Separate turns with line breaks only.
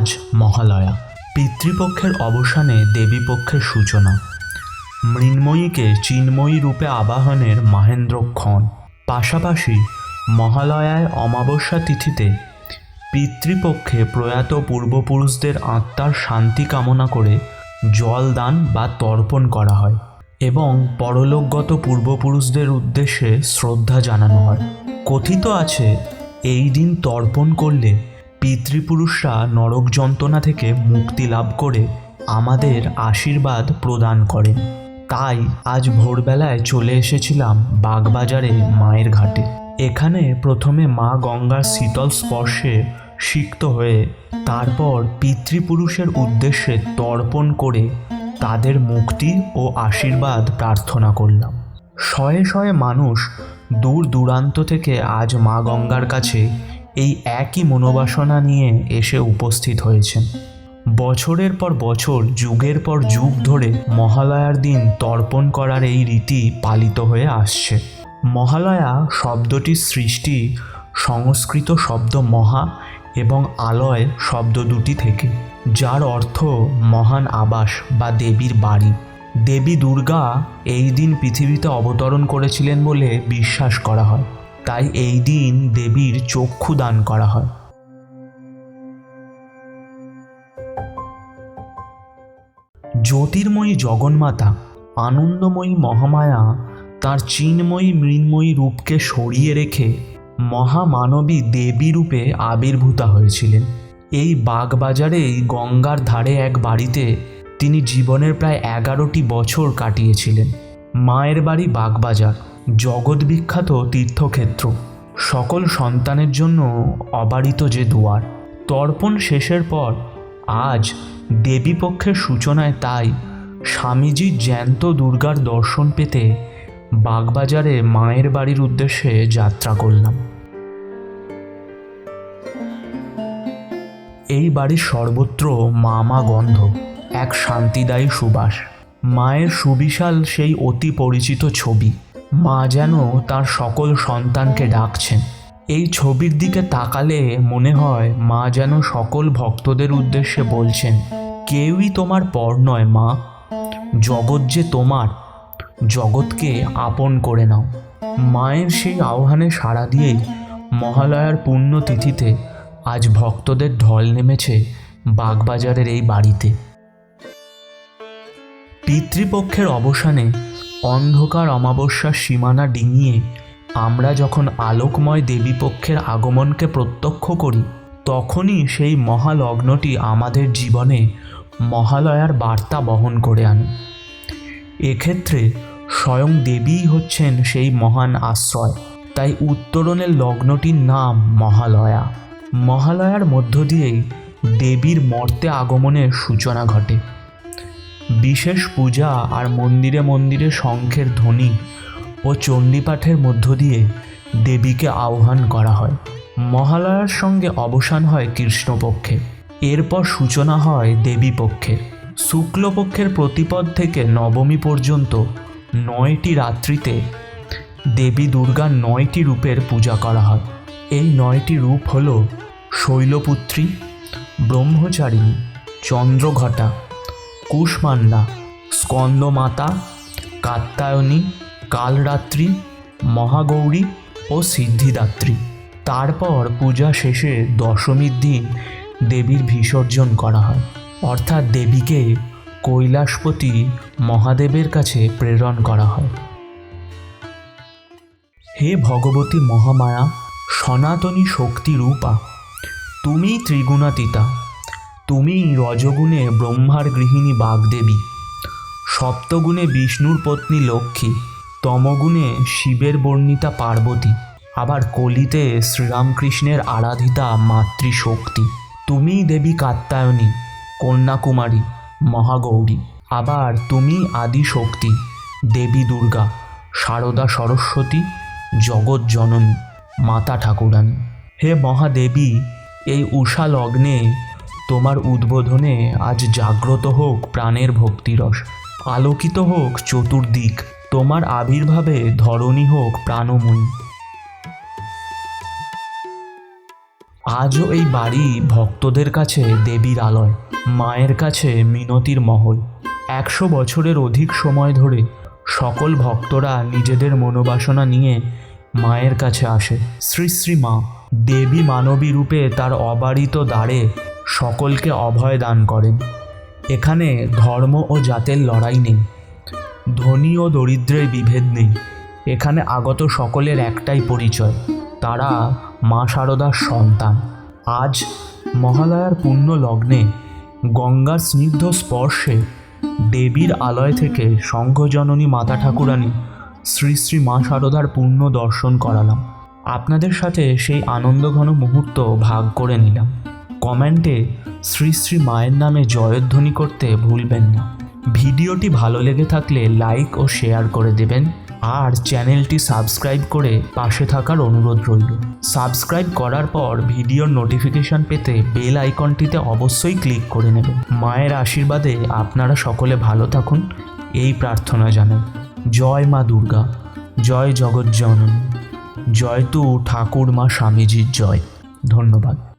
আজ মহালয়া। পিতৃপক্ষের অবসানে দেবীপক্ষের সূচনা। মৃন্ময়ীকে চিন্ময়ী রূপে আবাহনের মাহেন্দ্রক্ষণ পাশাপাশি মহালয়ায় অমাবস্যা তিথিতে পিতৃপক্ষে প্রয়াত পূর্বপুরুষদের আত্মার শান্তি কামনা করে জল দান বা তর্পণ করা হয় এবং পরলোকগত পূর্বপুরুষদের উদ্দেশ্যে শ্রদ্ধা জানানো হয়। কথিত আছে, এই দিন তর্পণ করলে পিতৃপুরুষরা নরক যন্ত্রণা থেকে মুক্তি লাভ করে আমাদের আশীর্বাদ প্রদান করেন। তাই আজ ভোরবেলায় চলে এসেছিলাম বাগবাজারে মায়ের ঘাটে। এখানে প্রথমে মা গঙ্গার শীতল স্পর্শে সিক্ত হয়ে তারপর পিতৃপুরুষের উদ্দেশ্যে তর্পণ করে তাদের মুক্তি ও আশীর্বাদ প্রার্থনা করলাম। শয়ে শয়ে মানুষ দূর দূরান্ত থেকে আজ মা গঙ্গার কাছে এই একই মনোবাসনা নিয়ে এসে উপস্থিত হয়েছেন। বছরের পর বছর, যুগের পর যুগ ধরে মহালয়ার দিন তর্পণ করার এই রীতি পালিত হয়ে আসছে। মহালয়া শব্দটির সৃষ্টি সংস্কৃত শব্দ মহা এবং আলয় শব্দ দুটি থেকে, যার অর্থ মহান আবাস বা দেবীর বাড়ি। দেবী দুর্গা এই দিন পৃথিবীতে অবতরণ করেছিলেন বলে বিশ্বাস করা হয়। তাই এই দিন দেবীর চক্ষু দান করা হয়। জ্যোতির্ময়ী জগন্মাতা, আনন্দময়ী মহামায়া, তার চিন্ময়ী মৃন্ময়ী রূপকে সরিয়ে রেখে মহামানবী দেবী রূপে আবির্ভূতা হয়েছিলেন। এই বাগবাজারেই গঙ্গার ধারে এক বাড়িতে তিনি জীবনের প্রায় এগারোটি বছর কাটিয়েছিলেন। মায়ের বাড়ি বাগবাজার। জগৎ বিখ্যাত তীর্থক্ষেত্র। সকল সন্তানের জন্য অবারিত যে দুয়ার। তর্পণ শেষের পর আজ দেবীপক্ষের সূচনায় তাই স্বামীজির জ্যান্ত দুর্গার দর্শন পেতে বাগবাজারে মায়ের বাড়ির উদ্দেশ্যে যাত্রা করলাম। এই বাড়ির সর্বত্র মামা গন্ধ, এক শান্তিদায়ী সুবাস। মায়ের সুবিশাল সেই অতি পরিচিত ছবি। মা যেন তার সকল সন্তানকে ডাকছেন। এই ছবির দিকে তাকালে মনে হয় মা যেন সকল ভক্তদের উদ্দেশ্যে বলছেন, কেউই তোমার পর নয় মা। জগৎ যে তোমার, জগৎকে আপন করে নাও। মায়ের সেই আহ্বানে সাড়া দিয়েই মহালয়ার পুণ্যতিথিতে আজ ভক্তদের ঢল নেমেছে বাগবাজারের এই বাড়িতে। পিতৃপক্ষের অবসানে অন্ধকার অমাবস্যার সীমানা ডিঙিয়ে আমরা যখন আলোকময় দেবীপক্ষের আগমনকে প্রত্যক্ষ করি, তখনই সেই মহালগ্নটি আমাদের জীবনে মহালয়ার বার্তা বহন করে আনে। এক্ষেত্রে স্বয়ং দেবীই হচ্ছেন সেই মহান আশ্রয়। তাই উত্তরণের লগ্নটির নাম মহালয়া। মহালয়ার মধ্য দিয়েই দেবীর মর্তে আগমনের সূচনা ঘটে। বিশেষ পূজা আর মন্দিরে মন্দিরে শঙ্খের ধ্বনি ও চণ্ডীপাঠের মধ্য দিয়ে দেবীকে আহ্বান করা হয়। মহালয়ার সঙ্গে অবসান হয় কৃষ্ণপক্ষে। এরপর সূচনা হয় দেবীপক্ষের শুক্লপক্ষের প্রতিপদ থেকে নবমী পর্যন্ত নয়টি রাত্রিতে দেবী দুর্গার নয়টি রূপের পূজা করা হয়। এই নয়টি রূপ হল শৈলপুত্রী, ব্রহ্মচারিণী, চন্দ্রঘটা কুশমান্ডা, স্কন্দমাতা, কাত্যায়নী, কালরাত্রি, মহাগৌরী ও সিদ্ধিদাত্রী। তারপর পূজা শেষে দশমীর দিন দেবীর বিসর্জন করা হয়। অর্থাৎ দেবীকে কৈলাসপতি মহাদেবের কাছে প্রেরণ করা হয়। হে ভগবতী মহামায়া, সনাতনী শক্তি রূপা তুমি ত্রিগুণাতীতা। তুমি রজগুণে ব্রহ্মার গৃহিণী বাগদেবী। সপ্তগুণে বিষ্ণুর পত্নী লক্ষ্মী, তমগুণে শিবের বর্ণিতা পার্বতী, আবার কলিতে শ্রীরামকৃষ্ণের আরাধিতা মাতৃশক্তি। তুমি দেবী কাত্যায়নী, কন্যাকুমারী, মহাগৌরী, আবার তুমি আদি শক্তি দেবী দুর্গা, সারদা সরস্বতী, জগৎ জননী, মাতা ঠাকুরানী। হে মহাদেবী, এই উষা লগ্নে তোমার উদ্বোধনে আজ জাগ্রত হোক প্রাণের ভক্তিরস আলোকিত হোক চতুর্দিক, তোমার আবির্ভাবে ধরণী হোক প্রাণময়ী। আজও এই বাড়ি ভক্তদের কাছে দেবীর আলয়, মায়ের কাছে মিনতির মহল। একশো বছরের অধিক সময় ধরে সকল ভক্তরা নিজেদের মনোবাসনা নিয়ে মায়ের কাছে আসে। শ্রী শ্রী মা, দেবী মানবী রূপে তার অবারিত দ্বারে সকলকে অভয় দান করেন। এখানে ধর্ম ও জাতের লড়াই নেই, ধনী ও দরিদ্রের বিভেদ নেই। এখানে আগত সকলের একটাই পরিচয়, তারা মা শারদার সন্তান। আজ মহালয়ার পুণ্য লগ্নে গঙ্গার স্নিগ্ধ স্পর্শে দেবীর আলয় থেকে শঙ্খজননী মাতা ঠাকুরানী শ্রী শ্রী মা শারদার পূর্ণ দর্শন করালাম। আপনাদের সাথে সেই আনন্দঘন মুহূর্ত ভাগ করে নিলাম। কমেন্টে শ্রী শ্রী মায়ের নামে জয়ধ্বনি করতে ভুলবেন না। ভিডিওটি ভালো লেগে থাকলে লাইক ও শেয়ার করে দেবেন আর চ্যানেলটি সাবস্ক্রাইব করে পাশে থাকার অনুরোধ রইল। সাবস্ক্রাইব করার পর ভিডিওর নোটিফিকেশন পেতে বেল আইকনটিতে অবশ্যই ক্লিক করে নেবেন। মায়ের আশীর্বাদে আপনারা সকলে ভালো থাকুন, এই প্রার্থনা জানাই। জয় মা দুর্গা, জয় জগজ্জননী, জয় তু ঠাকুর মা স্বামীজির জয়। ধন্যবাদ।